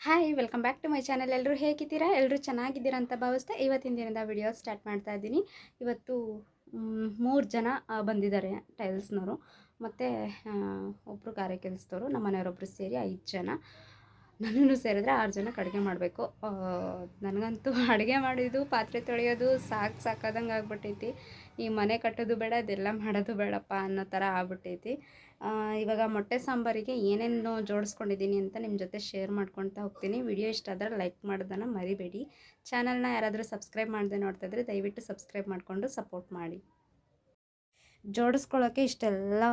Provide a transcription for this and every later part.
Hi welcome back to my channel ಎಲ್ಲರೂ ಹೇಗಿದ್ದೀರಾ? ಎಲ್ಲರೂ ಚೆನ್ನಾಗಿದ್ದೀರಾ ಅಂತ ಭಾವಿಸ್ತಾ ಇವತ್ತಿನ ದಿನದ ವಿಡಿಯೋ ಸ್ಟಾರ್ಟ್ ಮಾಡ್ತಾ ಇದ್ದೀನಿ. ಇವತ್ತು ಮೂರು ಜನ ಬಂದಿದ್ದಾರೆ ಟೈಲ್ಸ್ನವರು ಮತ್ತು ಒಬ್ಬರು ಕಾರ್ಯ ಕೆಲಸದವರು ನಮ್ಮ ಮನೆಯವರೊಬ್ಬರು ಸೇರಿ ಐದು ಜನ. ನನ್ನನ್ನು ಸೇರಿದ್ರೆ ಆರು ಜನಕ್ಕೆ ಅಡುಗೆ ಮಾಡಬೇಕು. ನನಗಂತೂ ಅಡುಗೆ ಮಾಡಿದ್ದು ಪಾತ್ರೆ ತೊಳೆಯೋದು ಸಾಕು ಸಾಕಾದಂಗೆ ಆಗ್ಬಿಟ್ಟೈತಿ. ಈ ಮನೆ ಕಟ್ಟೋದು ಬೇಡ ಅದೆಲ್ಲ ಮಾಡೋದು ಬೇಡಪ್ಪ ಅನ್ನೋ ಥರ ಆಗ್ಬಿಟ್ಟೈತಿ. ಇವಾಗ ಮೊಟ್ಟೆ ಸಾಂಬಾರಿಗೆ ಏನೇನು ಜೋಡಿಸ್ಕೊಂಡಿದ್ದೀನಿ ಅಂತ ನಿಮ್ಮ ಜೊತೆ ಶೇರ್ ಮಾಡ್ಕೊಳ್ತಾ ಹೋಗ್ತೀನಿ. ವಿಡಿಯೋ ಇಷ್ಟ ಆದರೆ ಲೈಕ್ ಮಾಡೋದನ್ನು ಮರಿಬೇಡಿ. ಚಾನಲ್ನ ಯಾರಾದರೂ ಸಬ್ಸ್ಕ್ರೈಬ್ ಮಾಡದೆ ನೋಡ್ತಾ ಇದ್ರೆ ದಯವಿಟ್ಟು ಸಬ್ಸ್ಕ್ರೈಬ್ ಮಾಡಿಕೊಂಡು ಸಪೋರ್ಟ್ ಮಾಡಿ. ಜೋಡಿಸ್ಕೊಳ್ಳೋಕ್ಕೆ ಇಷ್ಟೆಲ್ಲ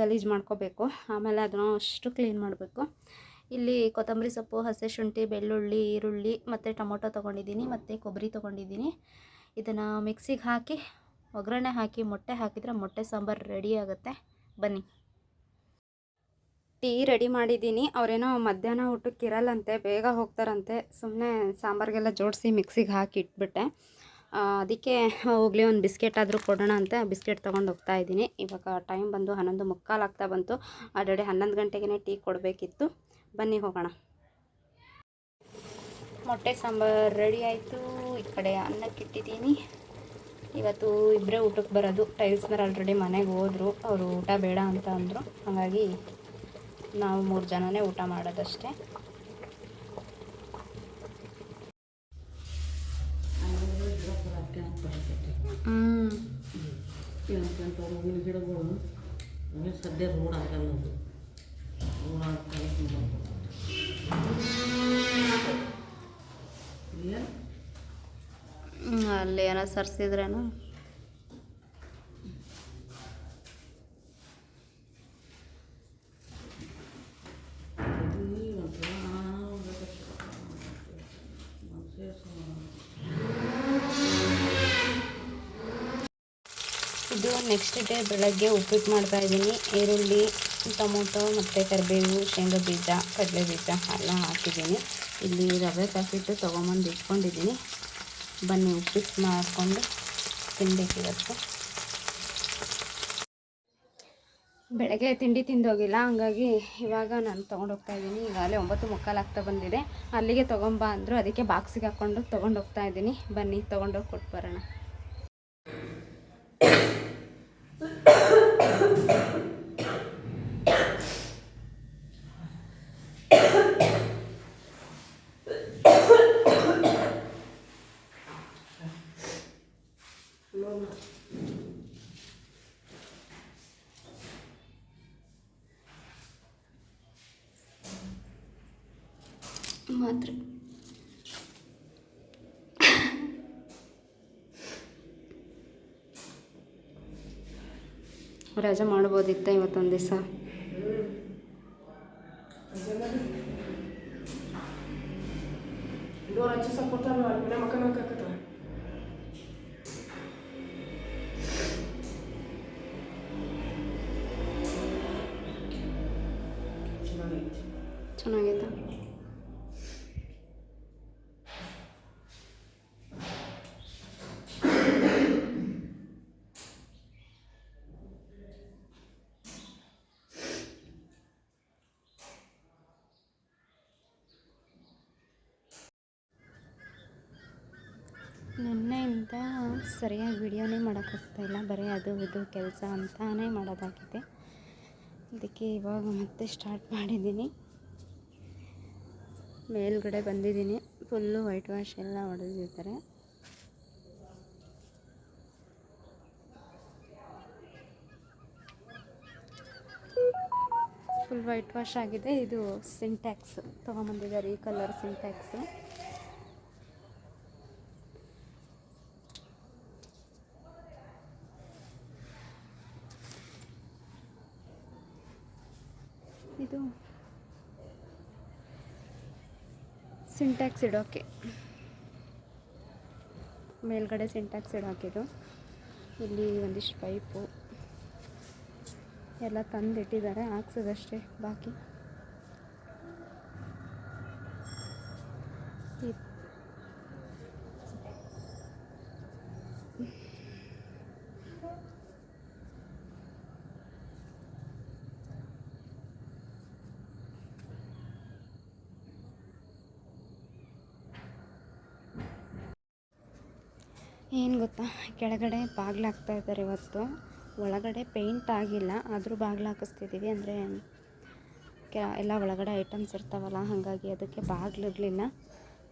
ಗಲೀಜು ಮಾಡ್ಕೋಬೇಕು. ಆಮೇಲೆ ಅದನ್ನು ಅಷ್ಟು ಕ್ಲೀನ್ ಮಾಡಬೇಕು. ಇಲ್ಲಿ ಕೊತ್ತಂಬರಿ ಸೊಪ್ಪು, ಹಸೆ ಶುಂಠಿ, ಬೆಳ್ಳುಳ್ಳಿ, ಈರುಳ್ಳಿ ಮತ್ತು ಟೊಮೊಟೊ ತೊಗೊಂಡಿದ್ದೀನಿ ಮತ್ತು ಕೊಬ್ಬರಿ ತೊಗೊಂಡಿದ್ದೀನಿ. ಇದನ್ನು ಮಿಕ್ಸಿಗೆ ಹಾಕಿ, ಒಗ್ಗರಣೆ ಹಾಕಿ, ಮೊಟ್ಟೆ ಹಾಕಿದರೆ ಮೊಟ್ಟೆ ಸಾಂಬಾರು ರೆಡಿ ಆಗುತ್ತೆ. ಬನ್ನಿ. ಟೀ ರೆಡಿ ಮಾಡಿದ್ದೀನಿ. ಅವರೇನೋ ಮಧ್ಯಾಹ್ನ ಊಟಕ್ಕೆ ಇರಲ್ಲಂತೆ, ಬೇಗ ಹೋಗ್ತಾರಂತೆ. ಸುಮ್ಮನೆ ಸಾಂಬಾರಿಗೆಲ್ಲ ಜೋಡಿಸಿ ಮಿಕ್ಸಿಗೆ ಹಾಕಿ ಇಟ್ಬಿಟ್ಟೆ. ಅದಕ್ಕೆ ಹೋಗಲಿ, ಒಂದು ಬಿಸ್ಕೆಟ್ ಆದರೂ ಕೊಡೋಣ ಅಂತ ಬಿಸ್ಕೆಟ್ ತೊಗೊಂಡು ಹೋಗ್ತಾ ಇದ್ದೀನಿ. ಇವಾಗ ಟೈಮ್ ಬಂದು ಹನ್ನೊಂದು ಮುಕ್ಕಾಲು ಆಗ್ತಾ ಬಂತು. ಆಲ್ರೆಡಿ ಹನ್ನೊಂದು ಗಂಟೆಗೆ ಟೀ ಕೊಡಬೇಕಿತ್ತು. ಬನ್ನಿ ಹೋಗೋಣ. ಮೊಟ್ಟೆ ಸಾಂಬಾರು ರೆಡಿ ಆಯಿತು. ಈ ಕಡೆ ಅನ್ನಕ್ಕೆ ಇಟ್ಟಿದ್ದೀನಿ. ಇವತ್ತು ಇಬ್ಬರೇ ಊಟಕ್ಕೆ ಬರೋದು. ಟೈಲ್ಸ್ನರ್ ಆಲ್ರೆಡಿ ಮನೆಗೆ ಹೋದರು. ಅವರು ಊಟ ಬೇಡ ಅಂತ ಅಂದರು. ಹಾಗಾಗಿ ನಾವು ಮೂರು ಜನನೇ ಊಟ ಮಾಡೋದಷ್ಟೇ. ಹ್ಞೂ ಸದ್ಯ ರೋಡ್ ಆಗಲ್ಲ ಅಲ್ಲಿ ಏನೋ ಸರ್ಸಿದ್ರೇನು. ಇದು ನೆಕ್ಸ್ಟ್ ಡೇ ಬೆಳಗ್ಗೆ ಉಪ್ಪಿಟ್ಟು ಮಾಡ್ತಾ ಇದ್ದೀನಿ. ಈರುಳ್ಳಿ, ಟೊಮೊಟೊ ಮತ್ತು ಕರಿಬೇವು, ಶೇಂಗಾ ಬೀಜ, ಕಡಲೆ ಬೀಜ ಎಲ್ಲ ಹಾಕಿದ್ದೀನಿ. ಇಲ್ಲಿ ರವೆ ಪ್ಯಾಕೆಟು ತೊಗೊಂಬಂದು ಇಟ್ಕೊಂಡಿದ್ದೀನಿ. ಬನ್ನಿ ಉಪ್ಪಿಟ್ಟು ಮಾಡಿಕೊಂಡು ತಿನ್ನಬೇಕಿವತ್ತು ಬೆಳಗ್ಗೆ ತಿಂಡಿ ತಿಂದೋಗಿಲ್ಲ, ಹಂಗಾಗಿ ಇವಾಗ ನಾನು ತೊಗೊಂಡೋಗ್ತಾ ಇದ್ದೀನಿ. ಈಗಾಗಲೇ ಒಂಬತ್ತು ಮುಕ್ಕಾಲು ಆಗ್ತಾ ಬಂದಿದೆ. ಅಲ್ಲಿಗೆ ತೊಗೊಂಬ ಅಂದರು ಅದಕ್ಕೆ ಬಾಕ್ಸಿಗೆ ಹಾಕ್ಕೊಂಡು ತೊಗೊಂಡೋಗ್ತಾ ಇದ್ದೀನಿ. ಬನ್ನಿ, ತೊಗೊಂಡೋಗಿ ಕೊಟ್ಟು ಬರೋಣ. ಮಾತ್ರ. ರಜೆ ಮಾಡ್ಬೋದಿತ್ತ ಇವತ್ತೊಂದು ದಿವಸ? ಡೋರ್ ಹಚ್ಚಿ ಸಪೋರ್ಟಲ್ಲ ಮನೆ ಮಕ್ಕಳ ನಿನ್ನೆಯಿಂದ ಸರಿಯಾಗಿ ವಿಡಿಯೋನೇ ಮಾಡೋಕ್ಕಾಗ್ತಾ ಇಲ್ಲ. ಬರೀ ಅದು, ಇದು ಕೆಲಸ ಅಂತಾನೆ ಮಾಡೋದಾಗಿದೆ. ಅದಕ್ಕೆ ಇವಾಗ ಮತ್ತೆ ಸ್ಟಾರ್ಟ್ ಮಾಡಿದ್ದೀನಿ. ಮೇಲ್ಗಡೆ ಬಂದಿದ್ದೀನಿ. ಫುಲ್ಲು ವೈಟ್ ವಾಶ್ ಎಲ್ಲ ಹೊಡೆದಿದ್ದಾರೆ ಫುಲ್ ವೈಟ್ ವಾಶ್ ಆಗಿದೆ. ಇದು ಸಿಂಟ್ಯಾಕ್ಸ್. ತೊಗೊಂಬಂದಿದ್ದಾರೆ ಈ ಕಲರ್ ಸಿಂಟ್ಯಾಕ್ಸು. ಇದು ಸಿಂಟ್ಯಾಕ್ಸ್ ಇಡೋಕೆ. ಮೇಲ್ಗಡೆ ಸಿಂಟ್ಯಾಕ್ಸ್ ಇಡೋಕಿದು ಇಲ್ಲಿ ಒಂದಿಷ್ಟು ಪೈಪು ಎಲ್ಲ ತಂದಿಟ್ಟಿದ್ದಾರೆ ಹಾಕ್ಸೋದಷ್ಟೇ ಬಾಕಿ ಈ- ಏನು ಗೊತ್ತಾ? ಕೆಳಗಡೆ ಬಾಗಿಲು ಹಾಕ್ತಾ ಇದ್ದಾರೆ ಇವತ್ತು. ಒಳಗಡೆ ಪೇಂಟ್ ಆಗಿಲ್ಲ. ಆದರೂ ಬಾಗಿಲು ಹಾಕಿಸ್ತಿದ್ದೀವಿ ಅಂದರೆ ಎಲ್ಲ ಒಳಗಡೆ ಐಟಮ್ಸ್ ಇರ್ತಾವಲ್ಲ, ಹಾಗಾಗಿ ಅದಕ್ಕೆ ಬಾಗಿಲು ಇರಲಿಲ್ಲ.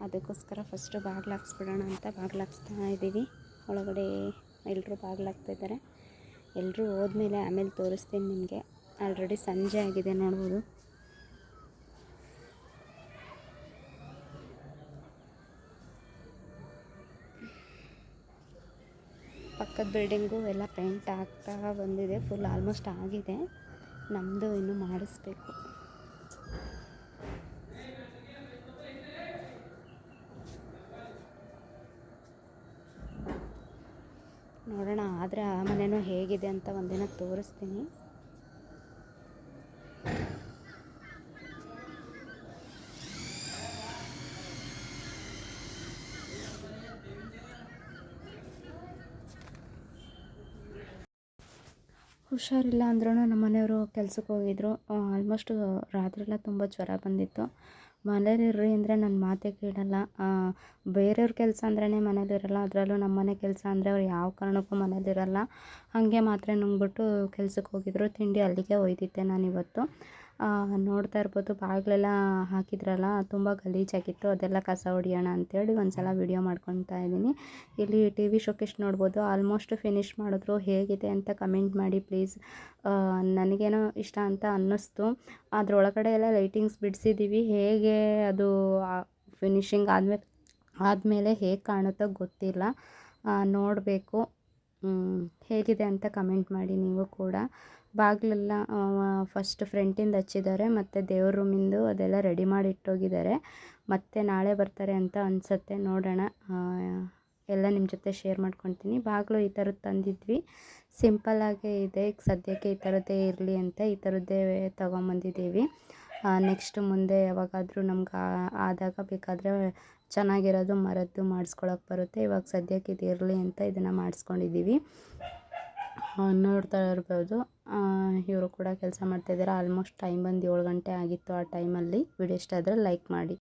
ಅದಕ್ಕೋಸ್ಕರ ಫಸ್ಟು ಬಾಗಿಲು ಹಾಕ್ಸ್ಬಿಡೋಣ ಅಂತ ಬಾಗಿಲು ಹಾಕ್ಸ್ತಾ ಇದ್ದೀವಿ ಒಳಗಡೆ ಎಲ್ಲರೂ ಬಾಗಿಲು ಹಾಕ್ತಾಯಿದ್ದಾರೆ ಎಲ್ಲರೂ ಹೋದ್ಮೇಲೆ ಆಮೇಲೆ ತೋರಿಸ್ತೀನಿ ನಿಮಗೆ. ಆಲ್ರೆಡಿ ಸಂಜೆ ಆಗಿದೆ ನೋಡ್ಬೋದು. ಪಕ್ಕದ ಬಿಲ್ಡಿಂಗು ಎಲ್ಲ ಪೇಂಟ್ ಆಗ್ತಾ ಬಂದಿದೆ. ಫುಲ್ ಆಲ್ಮೋಸ್ಟ್ ಆಗಿದೆ. ನಮ್ಮದು ಇನ್ನೂ ಮಾಡಿಸ್ಬೇಕು. ನೋಡೋಣ, ಆದರೆ ಆ ಮನೆಯೂ ಹೇಗಿದೆ ಅಂತ ಒಂದಿನ ತೋರಿಸ್ತೀನಿ. ಹುಷಾರಿಲ್ಲ ಅಂದ್ರೂ ನಮ್ಮ ಮನೆಯವರು ಕೆಲ್ಸಕ್ಕೆ ಹೋಗಿದ್ರು. ಆಲ್ಮೋಸ್ಟ್ ರಾತ್ರಿ ಎಲ್ಲ ತುಂಬ ಜ್ವರ ಬಂದಿತ್ತು. ಮನೇಲಿರ್ರಿ ಅಂದರೆ ನನ್ನ ಮಾತೇ ಕೇಳಲ್ಲ. ಬೇರೆಯವ್ರ ಕೆಲಸ ಅಂದ್ರೇ ಮನೇಲಿರಲ್ಲ ಅದರಲ್ಲೂ ನಮ್ಮ ಮನೆ ಕೆಲಸ ಅಂದರೆ ಅವ್ರು ಯಾವ ಕಾರಣಕ್ಕೂ ಮನೇಲಿರಲ್ಲ ಹಾಗೆ ಮಾತ್ರೆ ನುಂಗ್ಬಿಟ್ಟು ಕೆಲ್ಸಕ್ಕೆ ಹೋಗಿದ್ರು. ತಿಂಡಿ ಅಲ್ಲಿಗೆ ಒಯ್ದಿದ್ದೆ ನಾನು ಇವತ್ತು ಆ, ನೋಡ್ತಾ ಇರ್ಬೋದು, ಬಾಗಿಲೆಲ್ಲ ಹಾಕಿದ್ರಲ್ಲ, ತುಂಬ ಗಲೀಜಾಗಿತ್ತು, ಅದೆಲ್ಲ ಕಸ ಹೊಡಿಯೋಣ ಅಂತೇಳಿ ಒಂದು ಸಲ ವಿಡಿಯೋ ಮಾಡ್ಕೊತಾ ಇದ್ದೀನಿ. ಇಲ್ಲಿ ಟಿ ವಿ ಶೋಕೇಶ್ ನೋಡ್ಬೋದು ಆಲ್ಮೋಸ್ಟ್ ಫಿನಿಷ್ ಮಾಡಿದ್ರು, ಹೇಗಿದೆ ಅಂತ ಕಮೆಂಟ್ ಮಾಡಿ ಪ್ಲೀಸ್ ನನಗೇನೋ ಇಷ್ಟ ಅಂತ ಅನ್ನಿಸ್ತು. ಅದರೊಳಗಡೆ ಎಲ್ಲ ಲೈಟಿಂಗ್ಸ್ ಬಿಡಿಸಿದ್ದೀವಿ ಹೇಗೆ ಅದು ಫಿನಿಶಿಂಗ್ ಆದಮೇಲೆ ಆದಮೇಲೆ ಹೇಗೆ ಕಾಣುತ್ತೋ ಗೊತ್ತಿಲ್ಲ. ನೋಡಬೇಕು. ಹೇಗಿದೆ ಅಂತ ಕಮೆಂಟ್ ಮಾಡಿ ನೀವು ಕೂಡ. ಬಾಗಿಲೆಲ್ಲ ಫಸ್ಟ್ ಫ್ರಂಟಿಂದ ಹಚ್ಚಿದ್ದಾರೆ, ಮತ್ತು ದೇವ್ರ ರೂಮಿಂದು ಅದೆಲ್ಲ ರೆಡಿ ಮಾಡಿ ಇಟ್ಟೋಗಿದ್ದಾರೆ. ಮತ್ತು ನಾಳೆ ಬರ್ತಾರೆ ಅಂತ ಅನಿಸುತ್ತೆ, ನೋಡೋಣ. ಎಲ್ಲ ನಿಮ್ಮ ಜೊತೆ ಶೇರ್ ಮಾಡ್ಕೊತೀನಿ. ಬಾಗಿಲು ಈ ಥರದ್ದು ತಂದಿದ್ವಿ. ಸಿಂಪಲ್ಲಾಗೇ ಇದೆ. ಈಗ ಸದ್ಯಕ್ಕೆ ಈ ಥರದ್ದೇ ಇರಲಿ ಅಂತ ಈ ಥರದ್ದೇ ತೊಗೊಂಬಂದಿದ್ದೀವಿ. ನೆಕ್ಸ್ಟ್ ಮುಂದೆ ಯಾವಾಗಾದರೂ ನಮ್ಗೆ ಆದಾಗ ಬೇಕಾದರೆ ಚೆನ್ನಾಗಿರೋದು ಮರದ್ದು ಮಾಡಿಸ್ಕೊಳಕ್ಕೆ ಬರುತ್ತೆ. ಇವಾಗ ಸದ್ಯಕ್ಕೆ ಇದು ಇರಲಿ ಅಂತ ಇದನ್ನು ಮಾಡಿಸ್ಕೊಂಡಿದ್ದೀವಿ. ನೋಡ್ತಾ ಇರ್ಬೋದು. ಇವರು ಕೂಡ ಕೆಲಸ ಮಾಡ್ತಾ ಇದ್ದಾರೆ ಆಲ್ಮೋಸ್ಟ್ ಟೈಮ್ ಬಂದು ಏಳು ಗಂಟೆ ಆಗಿತ್ತು ಆ ಟೈಮಲ್ಲಿ ವಿಡಿಯೋ ಇಷ್ಟ ಆದರೆ ಲೈಕ್ ಮಾಡಿ.